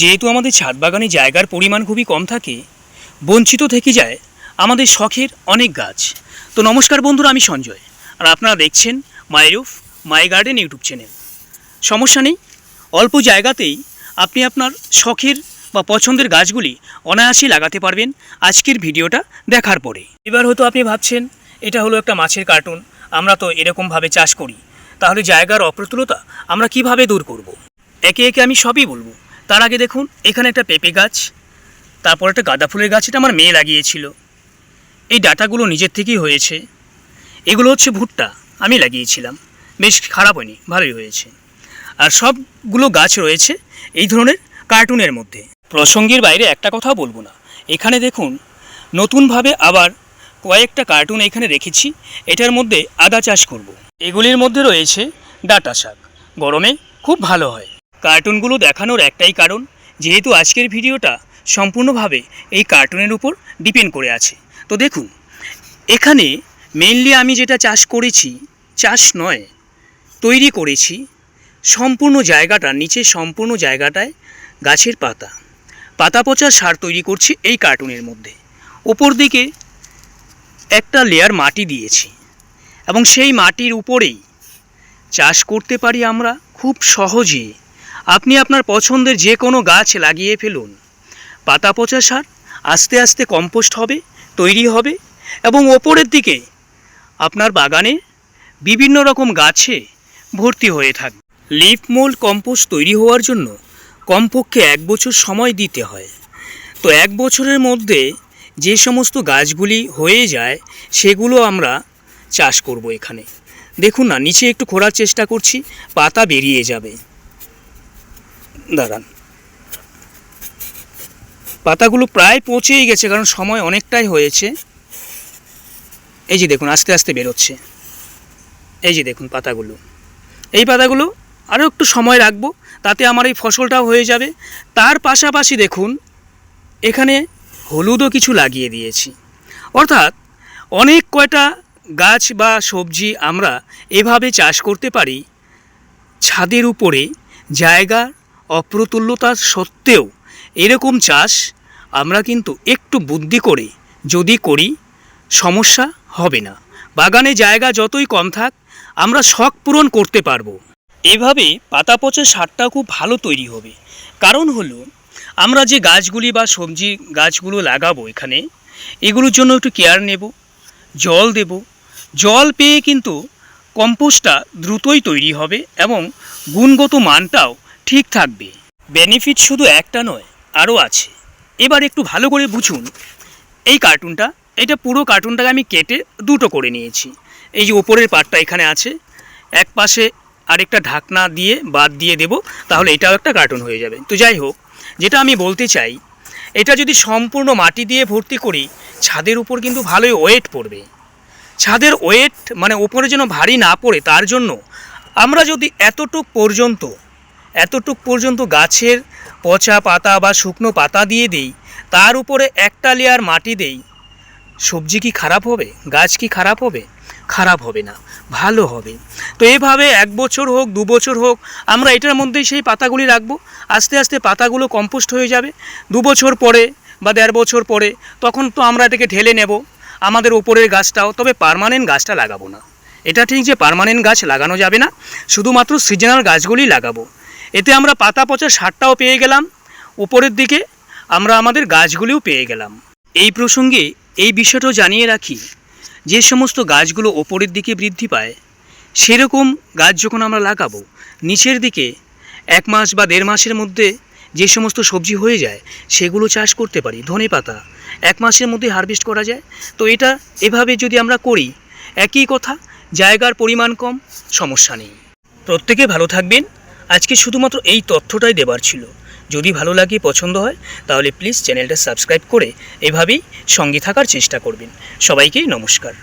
যেহেতু আমাদের ছাদ বাগানে জায়গার পরিমাণ খুবই কম থাকে, বঞ্চিত থেকে যায় আমাদের শখের অনেক গাছ। তো নমস্কার বন্ধুরা, আমি সঞ্জয়। আর আপনারা দেখছেন my roof, my garden YouTube channel. সমস্যা নেই, অল্প জায়গাতেই আপনি আপনার শখের বা পছন্দের গাছগুলি অনায়াসেই লাগাতে পারবেন আজকের ভিডিওটা দেখার পরে। এবার হয়তো আপনি ভাবছেন, এটা হলো একটা মাছের কার্টুন, আমরা তো এরকমভাবে চাষ করি। তাহলে জায়গার অপ্রতুলতা আমরা কীভাবে দূর করব। একে একে আমি সবই বলব। তার আগে দেখুন, এখানে একটা পেঁপে গাছ, তারপর একটা গাঁদা ফুলের গাছ, এটা আমার মেয়ে লাগিয়েছিল। এই ডাটাগুলো নিজের থেকেই হয়েছে। এগুলো হচ্ছে ভুট্টা, আমি লাগিয়েছিলাম। বেশ খারাপ হয়নি, ভালোই হয়েছে। আর সবগুলো গাছ রয়েছে এই ধরনের কার্টুনের মধ্যে। প্রসঙ্গের বাইরে একটা কথাও বলব না। এখানে দেখুন, নতুনভাবে আবার কয়েকটা কার্টুন এখানে রেখেছি, এটার মধ্যে আদা চাষ করব। এগুলির মধ্যে রয়েছে ডাটা শাক। গরমে খুব ভালো হয়। কার্টুনগুলো দেখানোর একটাই কারণ, যেহেতু আজকের ভিডিওটা সম্পূর্ণভাবে এই কার্টুনের উপর ডিপেন্ড করে আছে। তো দেখুন, এখানে মেনলি আমি যেটা চাষ করেছি, চাষ নয়, তৈরি করেছি সম্পূর্ণ জায়গাটা, নিচে সম্পূর্ণ জায়গাটায় গাছের পাতা। পাতা পচা সার তৈরি করছি এই কার্টুনের মধ্যে। ওপর দিকে একটা লেয়ার মাটি দিয়েছি এবং সেই মাটির উপরেই চাষ করতে পারি আমরা খুব সহজে। আপনি আপনার পছন্দের যে কোনো গাছ লাগিয়ে ফেলুন। পাতা পচা সার আস্তে আস্তে কম্পোস্ট হবে, তৈরি হবে এবং ওপরের দিকে আপনার বাগানে বিভিন্ন রকম গাছে ভর্তি হয়ে থাকবে। লিফ মোল্ড কম্পোস্ট তৈরি হওয়ার জন্য কমপক্ষে এক বছর সময় দিতে হয়। তো এক বছরের মধ্যে যে সমস্ত গাছগুলি হয়ে যায়, সেগুলো আমরা চাষ করব এখানে। দেখুন না, নিচে একটু খোঁড়ার চেষ্টা করছি, পাতা বেরিয়ে যাবে। দাঁড়ান। পাতাগুলো প্রায় পচেই গেছে, কারণ সময় অনেকটাই হয়েছে। এই যে দেখুন, আস্তে আস্তে বেরোচ্ছে। এই যে দেখুন পাতাগুলো। এই পাতাগুলো আরও একটু সময় রাখব, তাতে আমার এই ফসলটাও হয়ে যাবে। তার পাশাপাশি দেখুন, এখানে হলুদও কিছু লাগিয়ে দিয়েছি। অর্থাৎ অনেক কয়টা গাছ বা সবজি আমরা এভাবে চাষ করতে পারি, ছাদের উপরে জায়গার অপ্রতুল্যতার সত্ত্বেও এরকম চাষ আমরা কিন্তু একটু বুদ্ধি করে যদি করি, সমস্যা হবে না। বাগানে জায়গা যতই কম থাক, আমরা শখ পূরণ করতে পারব। এভাবে পাতা পচা সারটা খুব ভালো তৈরি হবে। কারণ হলো, আমরা যে গাছগুলি বা সবজি গাছগুলো লাগাবো এখানে, এগুলোর জন্য একটু কেয়ার নেব, জল দেব। জল পেয়ে কিন্তু কম্পোস্টটা দ্রুতই তৈরি হবে এবং গুণগত মানটাও ঠিক থাকবে। বেনিফিট শুধু একটা নয়, আরও আছে। এবার একটু ভালো করে বুঝুন, এই কার্টুনটা এটা পুরো কার্টুনটাকে আমি কেটে দুটো করে নিয়েছি। এই যে ওপরের পার্টটা এখানে আছে, এক পাশে আরেকটা ঢাকনা দিয়ে বাদ দিয়ে দেব, তাহলে এটাও একটা কার্টুন হয়ে যাবে। তো যাই হোক, যেটা আমি বলতে চাই, এটা যদি সম্পূর্ণ মাটি দিয়ে ভর্তি করি, ছাদের উপর কিন্তু ভালোই ওয়েট পড়বে। ছাদের ওয়েট মানে ওপরে যেন ভারী না পড়ে, তার জন্য আমরা যদি এতটুক পর্যন্ত এতটুক পর্যন্ত গাছের পচা পাতা বা শুকনো পাতা দিয়ে দিই, তার উপরে একটা লেয়ার মাটি দেই। সবজি কি খারাপ হবে? গাছ কি খারাপ হবে? খারাপ হবে না, ভালো হবে। তো এভাবে এক বছর হোক, দু বছর হোক, আমরা এটার মধ্যেই সেই পাতাগুলি রাখব। আস্তে আস্তে পাতাগুলো কম্পোস্ট হয়ে যাবে। দু বছর পরে বা দেড় বছর পরে তখন তো আমরা এটাকে ঢেলে নেব, আমাদের ওপরের গাছটাও, তবে পারমানেন্ট গাছটা লাগাবো না। এটা ঠিক যে পারমানেন্ট গাছ লাগানো যাবে না, শুধুমাত্র সিজনাল গাছগুলি লাগাবো। এতে আমরা পাতা পচা সারটাও পেয়ে গেলাম। উপরের দিকে আমরা আমাদের গাছগুলিও পেয়ে গেলাম। এই প্রসঙ্গে এই বিষয়টাও জানিয়ে রাখি, যে সমস্ত গাছগুলো ওপরের দিকে বৃদ্ধি পায়, সেরকম গাছ যখন আমরা লাগাবো, নিচের দিকে এক মাস বা দেড় মাসের মধ্যে যে সমস্ত সবজি হয়ে যায়, সেগুলো চাষ করতে পারি, ধনে পাতা এক মাসের মধ্যে হারভেস্ট করা যায়। তো এটা এভাবে যদি আমরা করি, একই কথা, জায়গার পরিমাণ কম, সমস্যা নেই। প্রত্যেকে ভালো থাকবেন। আজকে শুধুমাত্র এই তথ্যটাই দেবার ছিল। যদি ভালো লাগে, পছন্দ হয়, তাহলে প্লিজ চ্যানেলটা সাবস্ক্রাইব করে এভাবেই সঙ্গে থাকার চেষ্টা করবেন। সবাইকেই নমস্কার।